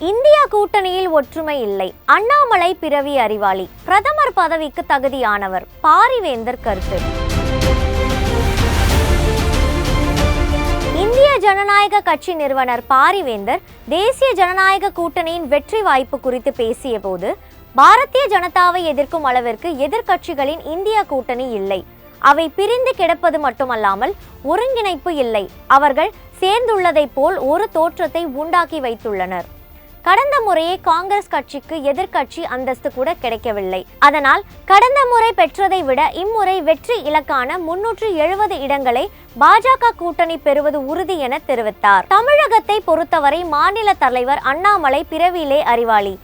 India கூட்டணியில் ஒற்றுமை இல்லை. அண்ணாமலை பிறவி அறிவாளி. பிரதமர் பதவிக்கு தகுதியானவர். பாரிவேந்தர் கருத்து. இந்திய ஜனநாயக கட்சி நிறுவனர் பாரிவேந்தர் தேசிய ஜனநாயக கூட்டணியின் வெற்றி வாய்ப்பு குறித்து பேசிய போது பாரதிய ஜனதாவை எதிர்க்கும் அளவிற்கு எதிர்க்கட்சிகளின் இந்தியா கூட்டணி இல்லை. அவை பிரிந்து கிடப்பது மட்டுமல்லாமல் ஒருங்கிணைப்பு இல்லை. அவர்கள் சேர்ந்துள்ளதைப் போல் ஒரு தோற்றத்தை உண்டாக்கி வைத்துள்ளனர். கடந்த முறையே காங்கிரஸ் கட்சிக்கு எதிர்கட்சி அந்தஸ்து கூட கிடைக்கவில்லை. அதனால் கடந்த முறை பெற்றதை விட இம்முறை வெற்றி இலக்கான முன்னூற்று எழுபது இடங்களை பாஜக கூட்டணி பெறுவது உறுதி என தெரிவித்தார். தமிழகத்தை பொறுத்தவரை மாநில தலைவர் அண்ணாமலை பிறவியிலே அறிவாளி.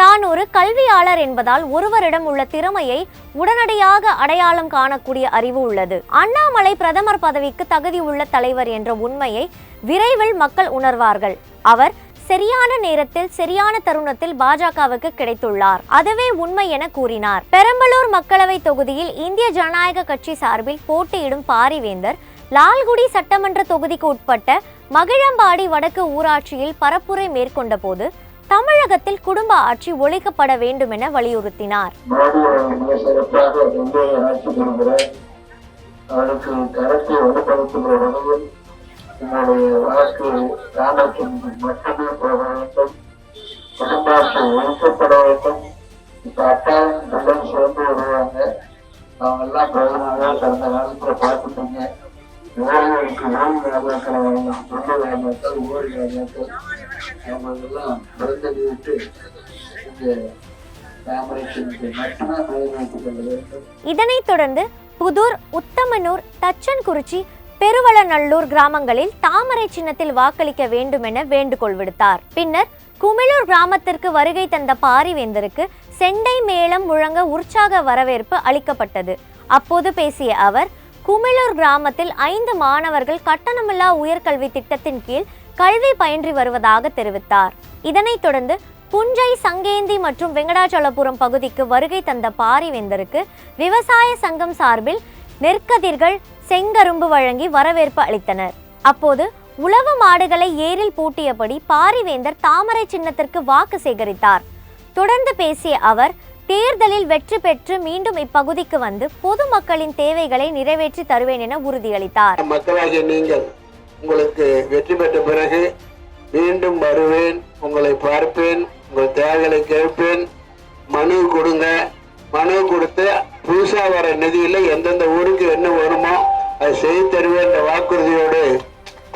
தான் ஒரு கல்வியாளர் என்பதால் ஒருவரிடம் உள்ள திறமையை உடனடியாக அடையாளம் காணக்கூடிய அறிவு உள்ளது. அண்ணாமலை பிரதமர் பதவிக்கு தகுதி உள்ள தலைவர் என்ற உண்மையை விரைவில் மக்கள் உணர்வார்கள். அவர் சரியான நேரத்தில் சரியான தருணத்தில் பாஜகவுக்கு கிடைத்துள்ளார். அதுவே உண்மை என கூறினார். பெரம்பலூர் மக்களவை தொகுதியில் இந்திய ஜனநாயக கட்சி சார்பில் போட்டியிடும் பாரிவேந்தர் லால்குடி சட்டமன்ற தொகுதிக்கு உட்பட்ட மகிழம்பாடி வடக்கு ஊராட்சியில் பரப்புரை மேற்கொண்ட போது தமிழகத்தில் குடும்ப ஆட்சி ஒழிக்கப்பட வேண்டும் என வலியுறுத்தினார். அவருக்கு கருத்தை வலுப்படுத்துகிற வகையில் என்னுடைய வாழ்க்கையை ராமத்தின் மட்டுமே போக வேண்டும். குடும்பாட்சி ஒழிக்கப்பட வேண்டும். இப்ப அப்பாவும் பிள்ளையும் சேர்ந்து வருவாங்க. அவங்க எல்லாம் பிரதமராக கடந்த காலத்துல பார்த்துட்டீங்க. ஏழைகளுக்கு ஓய்வு வேலைக்கள் வழங்கும் சொந்த வேலைக்கள் ஓய்வு வேலைக்கள் அவங்களெல்லாம் பிறந்தது விட்டு இங்கே இதனைத் தொடர்ந்து புதூர் உத்தமனூர் தச்சன்குறிச்சி பெருவளநல்லூர் கிராமங்களில் தாமரை சின்னத்தில் வாக்களிக்க வேண்டும் என வேண்டுகோள் விடுத்தார். பின்னர் குமிழூர் கிராமத்திற்கு வருகை தந்த பாரிவேந்தருக்கு செண்டை மேளம் முழங்க உற்சாக வரவேற்பு அளிக்கப்பட்டது. அப்போது பேசிய அவர் குமிழூர் கிராமத்தில் ஐந்து மாணவர்கள் கட்டணமில்லா உயர்கல்வி திட்டத்தின் கீழ் கல்வி பயின்றி வருவதாக தெரிவித்தார். இதனைத் தொடர்ந்து புஞ்சை சங்கேந்தி மற்றும் வெங்கடாச்சலபுரம் பகுதிக்கு வருகை தந்த பாரிவேந்தருக்கு விவசாய சங்கம் சார்பில் நெற்கதிர்கள் செங்கரும்பு வழங்கி வரவேற்பு அளித்தனர். அப்போது உழவு மாடுகளை ஏரில் பூட்டியபடி பாரிவேந்தர் தாமரை சின்னத்திற்கு வாக்கு சேகரித்தார். தொடர்ந்து பேசிய அவர் தேர்தலில் வெற்றி பெற்று மீண்டும் இப்பகுதிக்கு வந்து பொதுமக்களின் தேவைகளை நிறைவேற்றி தருவேன் என உறுதியளித்தார். மக்களாகிய நீங்கள் உங்களுக்கு வெற்றி பெற்ற பிறகு மீண்டும் வருவேன் உங்களை பார்ப்பேன் உங்கள் தேவைகளை கேட்பேன். மனு கொடுங்க. மனு கொடுத்து புதுசா வர நிதியில எந்தெந்த ஊருக்கு என்ன வருமோ அதை செய்து தருவேன் என்ற வாக்குறுதியோடு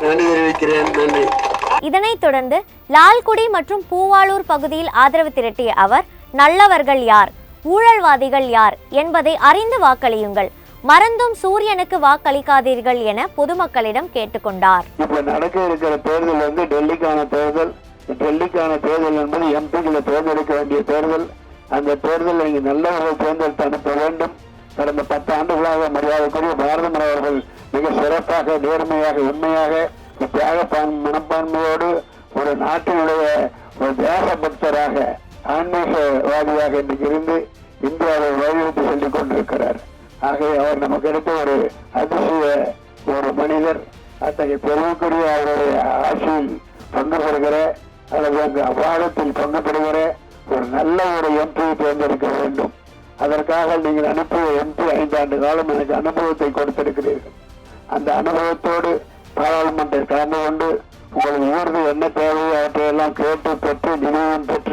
நன்றி தெரிவிக்கிறேன். நன்றி. இதனைத் தொடர்ந்து லால்குடி மற்றும் பூவாளூர் பகுதியில் ஆதரவு திரட்டிய அவர் நல்லவர்கள் யார்? ஊழல்வாதிகள் யார்? என்பதை அறிந்து வாக்களியுங்கள். மறந்தும் சூரியனுக்கு வாக்களிக்காதீர்கள் என பொதுமக்களிடம் கேட்டுக்கொண்டார். இப்ப நடக்க இருக்கிற தேர்தல் வந்து டெல்லிக்கான தேர்தல். டெல்லிக்கான தேர்தல் என்பது எம்பிகளை தேர்ந்தெடுக்க வேண்டிய தேர்தல். அந்த தேர்தலில் நீங்கள் நல்லவர்கள் தேர்ந்தெடுத்து அனுப்ப வேண்டும். கடந்த பத்து ஆண்டுகளாக மரியாதைக்குரிய பாரதமர் அவர்கள் மிக சிறப்பாக நேர்மையாக உண்மையாக தியாக மனப்பான்மையோடு ஒரு நாட்டினுடைய ஒரு தேசபக்தராக ஆன்மீகவாதியாக இன்றைக்கு இருந்து இந்தியாவை வலியுறுத்தி செல்லிக் கொண்டிருக்கிறார். ஆகவே அவர் நமக்கு எடுத்த ஒரு அதிசய ஒரு மனிதர். அத்தகைய பெருமைக்குரிய அவருடைய ஆட்சியில் பங்கு பெறுகிற அல்லது அந்த அபாரத்தில் பங்கு பெறுகிற ஒரு நல்ல ஒரு எம்பியை தேர்ந்தெடுக்க வேண்டும். அதற்காக நீங்கள் அனுப்பிய எம்பி ஐந்தாண்டு காலம் எனக்கு அனுபவத்தை கொடுத்திருக்கிறீர்கள். அந்த அனுபவத்தோடு பாராளுமன்றத்தில் கலந்து கொண்டு உங்கள் ஊருக்கு என்ன தேவையோ அவற்றையெல்லாம் கேட்டு பெற்று நினைவும் பெற்று